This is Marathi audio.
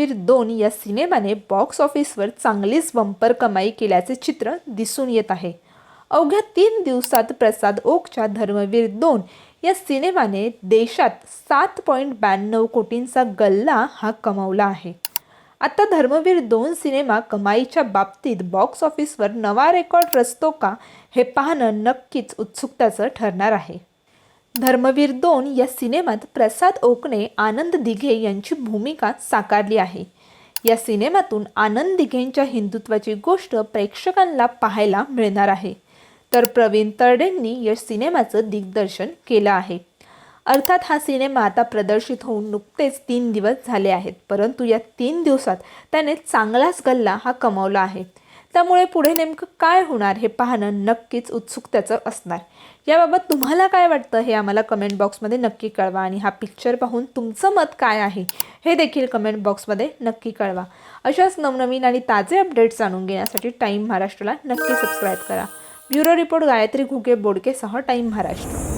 धर्मवीर दोन या सिनेमाने बॉक्स ऑफिसवर चांगलीच बंपर कमाई केल्याचे चित्र दिसून येत आहे. अवघ्या तीन दिवसात प्रसाद ओकच्या धर्मवीर दोन या सिनेमाने देशात सात पॉईंट ब्याण्णव कोटींचा गल्ला हा कमावला आहे. आता धर्मवीर दोन सिनेमा कमाईच्या बाबतीत बॉक्स ऑफिसवर नवा रेकॉर्ड रचतो का हे पाहणं नक्कीच उत्सुकताचं ठरणार आहे. धर्मवीर दोन या सिनेमात प्रसाद ओकने आनंद दिघे यांची भूमिका साकारली आहे. या सिनेमातून आनंद दिघेंच्या हिंदुत्वाची गोष्ट प्रेक्षकांना पाहायला मिळणार आहे. तर प्रवीण तरडेंनी या सिनेमाचं दिग्दर्शन केलं आहे. अर्थात हा सिनेमा आता प्रदर्शित होऊन नुकतेच तीन दिवस झाले आहेत परंतु या तीन दिवसात त्याने चांगलाच गल्ला हा कमावला आहे. त्यामुळे पुढे नेमकं काय होणार हे पाहणं नक्कीच उत्सुकतेचं असणार. याबाबत तुम्हाला काय वाटतं हे आम्हाला कमेंट बॉक्समध्ये नक्की कळवा आणि हा पिक्चर पाहून तुमचं मत काय आहे हे देखील कमेंट बॉक्समध्ये नक्की कळवा. अशाच नवनवीन आणि ताजे अपडेट्स जाणून घेण्यासाठी टाईम महाराष्ट्राला नक्की सबस्क्राईब करा. ब्युरो रिपोर्ट गायत्री घुगे बोडकेसह टाईम महाराष्ट्र